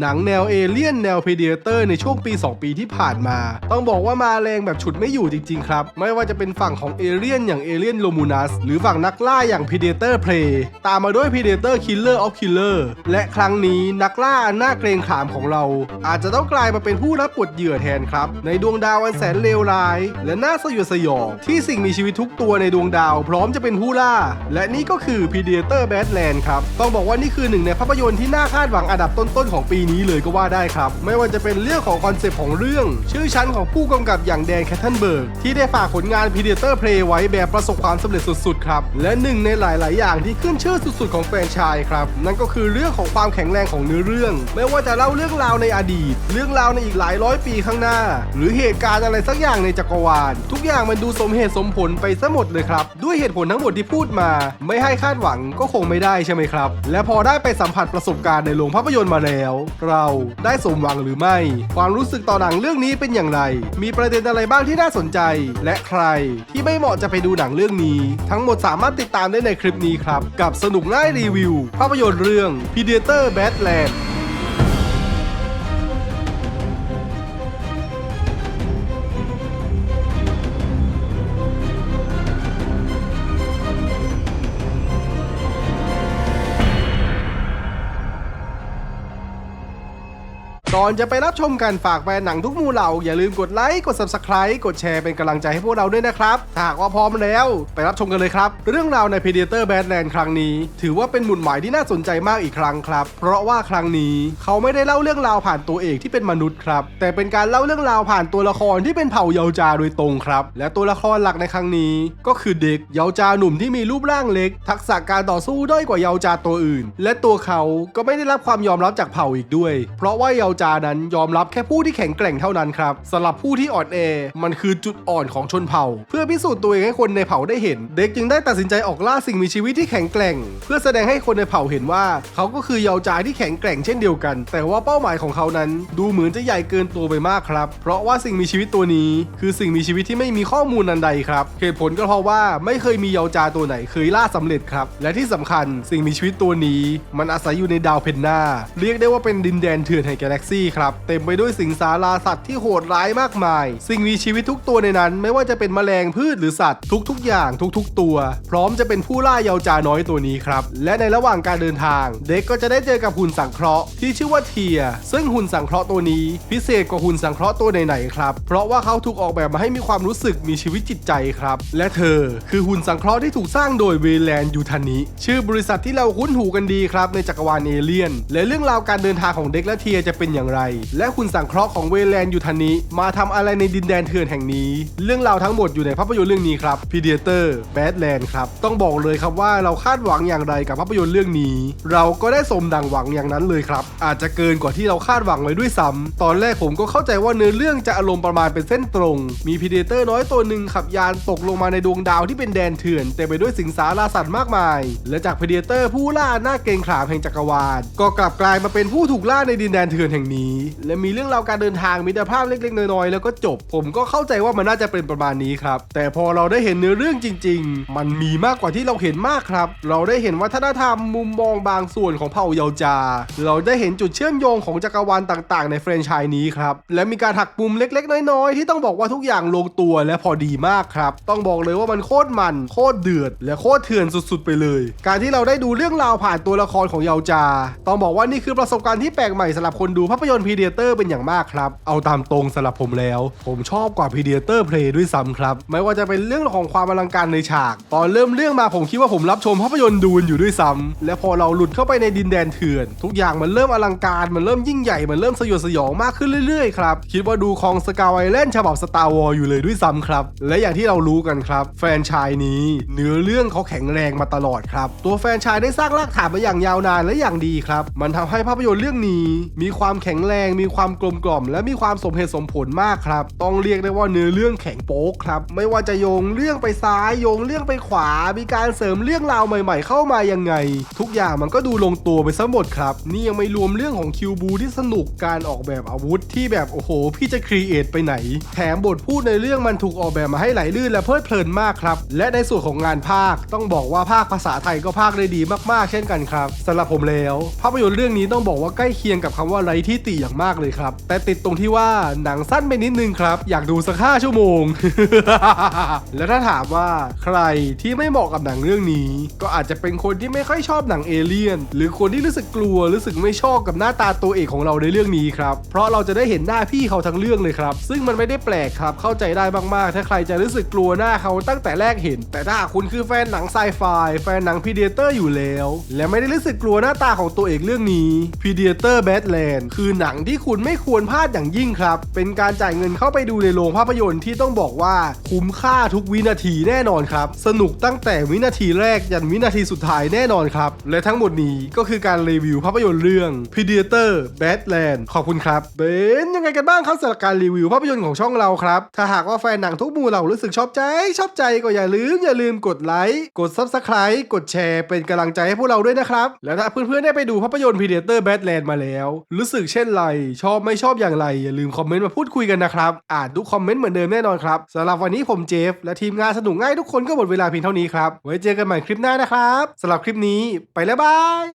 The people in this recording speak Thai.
หนังแนวเอเลี่ยนแนว Predator ในช่วงปี 2 ปีที่ผ่านมา ต้องบอกว่ามาแรงแบบฉุดไม่อยู่จริงๆครับ ไม่ว่าจะเป็นฝั่งของเอเลี่ยนอย่างเอเลี่ยนโ m มูนัสหรือฝั่งนักล่าอย่าง Predator Prey ตามมาด้วย Predator Killer of Killer และครั้งนี้นักล่าอันน่าเกรงขามของเรา อาจจะต้องกลายมาเป็นผู้รับบทเหยื่อแทนครับ ในดวงดาวอันแสนเลวร้าย และน่าสยดสยองที่สิ่งมีชีวิตทุกตัวในดวงดาว พร้อมจะเป็นผู้ล่า และนี่ก็คือ Predator Badland ครับต้องบอกว่านี่คือหนึ่งในภาพยนตร์ที่น่าคาดหวังอันดับต้นๆของปีนี้เลยก็ว่าได้ครับ ไม่ว่าจะเป็นเรื่องของคอนเซปต์ของเรื่อง ชื่อชั้นของผู้กำกับอย่างแดนแคทเทนเบิร์กที่ได้ฝากผลงาน Predator Prey ไว้แบบประสบความสำเร็จสุดๆครับ และหนึ่งในหลาย ๆ อย่างที่ขึ้นชื่อสุดๆ ของแฟรนไชส์ครับ นั่นก็คือเรื่องของความแข็งแรงของเนื้อเรื่อง ไม่ว่าจะเล่าเรื่องราวในอดีต เรื่องราวในอีกหลายร้อยปีข้างหน้า หรือเหตุการณ์อะไรสักอย่างในจักรวาล ทุกอย่างมันดูสมเหตุสมผลไปซะหมดเลยครับ ด้วยเหตุผลทั้งหมดที่พูดมา ไม่ให้คาดหวังก็คงไม่ได้ใช่ไหมครับ และพอได้ไปสัมผัสประสบการณ์ในโรงภาพยนตร์มาแล้วเราได้สมหวังหรือไม่ ความรู้สึกต่อหนังเรื่องนี้เป็นอย่างไร มีประเด็นอะไรบ้างที่น่าสนใจ และใครที่ไม่เหมาะจะไปดูหนังเรื่องนี้ ทั้งหมดสามารถติดตามได้ในคลิปนี้ครับ กับสนุกง่ายรีวิว ภาพยนตร์เรื่อง Predator Badland อนจะไปรับชมกันฝากแฟนหนังทุกมู่เหล่า อย่าลืมกดไลค์ กด Subscribe กดแชร์เป็นกำลังใจให้พวกเราด้วยนะครับถ้าหากว่าพร้อมแล้วไปรับชมกันเลยครับ เรื่องราวใน Predator Badland ครั้งนี้ ถือว่าเป็นหมุดหมายที่น่าสนใจมากอีกครั้งครับ เพราะว่าครั้งนี้เขาไม่ได้เล่าเรื่องราวผ่านตัวเอกที่เป็นมนุษย์ครับ แต่เป็นการเล่าเรื่องราวผ่านตัวละครที่เป็นเผ่าเยาจาโดยตรงครับ และตัวละครหลักในครั้งนี้ ก็คือเด็กเยาจาหนุ่มที่มีรูปร่างเล็ก ทักษะการต่อสู้ด้อยกว่าเยาจาตัวอื่น และตัวเขาก็ไม่ได้รับความยอมรับจากเผ่าอีกด้วย เพราะว่าเยาจานั้นยอมรับแค่ผู้ที่แข็งแกร่งเท่านั้นครับสำหรับผู้ที่อ่อนแอมันคือจุดอ่อนของชนเผ่า เพื่อพิสูจน์ตัวเองให้คนในเผ่าได้เห็น เด็กจึงได้ตัดสินใจออกล่าสิ่งมีชีวิตที่แข็งแกร่ง เพื่อแสดงให้คนในเผ่าเห็นว่า เขาก็คือเยาจาที่แข็งแกร่งเช่นเดียวกัน แต่ว่าเป้าหมายของเขานั้น ดูเหมือนจะใหญ่เกินตัวไปมากครับ เพราะว่าสิ่งมีชีวิตตัวนี้ คือสิ่งมีชีวิตที่ไม่มีข้อมูลอันใดครับเหตุผลก็เพราะว่าไม่เคยมีเยาจาตัวไหนเคยล่าสำเร็จครับและที่สำคัญสิ่งมีชีวิตตัวนี้ มันอาศัยอยู่ในดาวเพนนาเรียกได้ว่าเป็นดินแดนเถื่อนแห่งกาแล็กซี่ครับ เต็มไปด้วยสิงสาราสัตว์ที่โหดร้ายมากมาย สิ่งมีชีวิตทุกตัวในนั้น ไม่ว่าจะเป็นแมลงพืชหรือสัตว์ทุกๆ อย่างทุกๆ ตัว พร้อมจะเป็นผู้ล่าเยาจาน้อยตัวนี้ครับ และในระหว่างการเดินทาง เด็กก็จะได้เจอกับหุ่นสังเคราะห์ที่ชื่อว่าเทีย ซึ่งหุ่นสังเคราะห์ตัวนี้ พิเศษกว่าหุ่นสังเคราะห์ตัวไหนๆครับ เพราะว่าเขาถูกออกแบบมาให้มีความรู้สึกมีชีวิตจิตใจครับ และเธอ คือหุ่นสังเคราะห์ที่ถูกสร้างโดยเวแลนยูทานิชื่อบริษัทที่เราคุ้นหูกันดีครับในจักรวาลเอเลี่ยน และเรื่องราวการเดินทางของเด็กและเทียจะเป็นอย่างไรและหุ่นสังเคราะห์ของเวแลนยูทานิมาทำอะไรในดินแดนเถื่อนแห่งนี้ เรื่องราวทั้งหมดอยู่ในภาพยนตร์เรื่องนี้ครับ Predator Badland ครับต้องบอกเลยครับว่าเราคาดหวังอย่างไรกับภาพยนตร์เรื่องนี้ เราก็ได้สมดังหวังอย่างนั้นเลยครับ อาจจะเกินกว่าที่เราคาดหวังไว้ด้วยซ้ำตอนแรกผมก็เข้าใจว่าเนื้อเรื่องจะอารมณ์ประมาณเป็นเส้นตรง มีพีเดเตอร์น้อยตัวหนึ่งขับยานตกลงมาในดวงดาวที่เป็นแดนเถื่อนเต็มไปด้วยสิงสาราสัตว์มากมาย และจากพีเดเตอร์ผู้ล่าหน้าเกรงขามแห่งจักรวาลก็กลับกลายมาเป็นผู้ถูกล่าในดินแดนเถื่อนแห่งนี้และมีเรื่องราวการเดินทางมิตรภาพเล็กๆน้อยๆแล้วก็จบ ผมก็เข้าใจว่ามันน่าจะเป็นประมาณนี้ครับแต่พอเราได้เห็นเนื้อเรื่องจริง ๆ มันมีมากกว่าที่เราเห็นมากครับ เราได้เห็นวัฒนธรรมมุมมองบางส่วนของเผ่าเยาจา เราได้เห็นจุดเชื่อมโยงของจักรวาลต่างๆ ในแฟรนไชส์นี้ครับและมีการหักมุมเล็กๆ น้อยๆ ที่ต้องบอกว่าทุกอย่างลงตัวและพอดีมากครับ ต้องบอกเลยว่ามันโคตรมัน โคตรเดือด และโคตรเถื่อนสุดๆ ไปเลย การที่เราได้ดูเรื่องราวผ่านตัวละครของเยาจา ต้องบอกว่านี่คือประสบการณ์ที่แปลกใหม่สำหรับคนดูภาพยนตร์พีเดเตอร์เป็นอย่างมากครับ เอาตามตรงสำหรับผมแล้ว ผมชอบกว่าพีเดเตอร์เพลย์ด้วยซ้ำครับ ไม่ว่าจะเป็นเรื่องของความอลังการในฉาก ตอนเริ่มเรื่องมาผมคิดว่าผมรับชมภาพยนตร์ดูนอยู่ด้วยซ้ำและพอเราหลุดเข้าไปในดินแดนเถื่อน ทุกอย่างมันเริ่มอลังการมันเริ่มยิ่งใหญ่มันเริ่มสยดสยองมากขึ้นเรื่อยๆครับคิดว่าดูคองสกาวไอแลนด์ฉบับสตาร์วอลอยู่เลยด้วยซ้ำครับและอย่างที่เรารู้กันครับ แฟนชายนี้ เนื้อเรื่องเขาแข็งแรงมาตลอดครับตัวแฟนชายได้สร้างรากฐานมาอย่างยาวนานและอย่างดีครับมันทำให้ภาพยนตร์เรื่องนี้ มีความแข็งแรงมีความกลมกล่อม และมีความสมเหตุสมผลมากครับ ต้องเรียกได้ว่าเนื้อเรื่องแข็งโป๊กครับ ไม่ว่าจะโยงเรื่องไปซ้ายโยงเรื่องไปขวา มีการเสริมเรื่องราวใหม่ๆ เข้ามายังไง ทุกอย่างมันก็ดูลงตัวไปซะหมดครับ นี่ยังไม่รวมเรื่องของคิวบูที่สนุกการออกแบบอาวุธที่แบบโอ้โห พี่จะครีเอทไปไหน แถมบทพูดในเรื่องมันถูกออกแบบมาให้ไหลลื่นและเพลิดเพลินมากครับและในส่วนของงานภาคต้องบอกว่าภาคภาษาไทยก็ภาคได้ดีมากๆ เช่นกันครับสำหรับผมแล้ว ภาพยนตร์เรื่องนี้ต้องบอกว่าใกล้เคียงกับคำว่าไร้ที่ติอย่างมากเลยครับ แต่ติดตรงที่ว่าหนังสั้นไปนิดนึงครับ อยากดูสักห้าชั่วโมง แล้วถ้าถามว่าใครที่ไม่เหมาะกับหนังเรื่องนี้ ก็อาจจะเป็นคนที่ไม่ค่อยชอบหนังเอเลี่ยน หรือคนที่รู้สึกกลัวรู้สึกไม่ชอบกับหน้าตาตัวเอกของเราในเรื่องนี้ครับเพราะเราจะได้เห็นหน้าพี่เขาทั้งเรื่องเลยครับ ซึ่งมันไม่ได้แปลกครับเข้าใจได้มากๆ ถ้าใครจะรู้สึกกลัวหน้าเขาตั้งแต่แรกเห็น แต่ถ้าคุณคือแฟนหนังไซไฟแฟนหนังพีเดเตอร์อยู่แล้ว และไม่ได้รู้สึกกลัวหน้าตาของตัวเอกเรื่องนี้พีเดเตอร์แบทแลนด์คือหนังที่คุณไม่ควรพลาดอย่างยิ่งครับ เป็นการจ่ายเงินเข้าไปดูในโรงภาพยนตร์ที่ต้องบอกว่าคุ้มค่าทุกวินาทีแน่นอนครับ สนุกตั้งแต่วินาทีแรกยันวินาทีสุดท้ายแน่นอนครับ และทั้งหมดนี้ก็คือการรีวิวภาพยนตร์เรื่อง Predator Badland ขอบคุณครับ เป็นยังไงกันบ้างครับสำหรับการรีวิวภาพยนตร์ของช่องเราครับ ถ้าหากว่าแฟนหนังทุกมูเรารู้สึกชอบใจ ชอบใจก็อย่าลืมอย่าลืมกดไลค์กด Subscribe กดแชร์เป็นกำลังใจให้พวกเราด้วยนะครับ แล้วถ้าเพื่อนๆได้ไปดูภาพยนตร์ Predator Badland มาแล้ว รู้สึกเช่นนไร ชอบไม่ชอบอย่างไร อย่าลืมคอมเมนต์มาพูดคุยกันนะครับ อ่านทุกคอมเมนต์เหมือนเดิมแน่นอนครับสำหรับวันนี้ผมเจฟ และทีมงานสนุกง่ายทุกคนก็หมดเวลาเพียงเท่านี้ครับ ไว้เจอกันใหม่คลิปหน้านะครับสำหรับคลิปนี้ไปแล้วบาย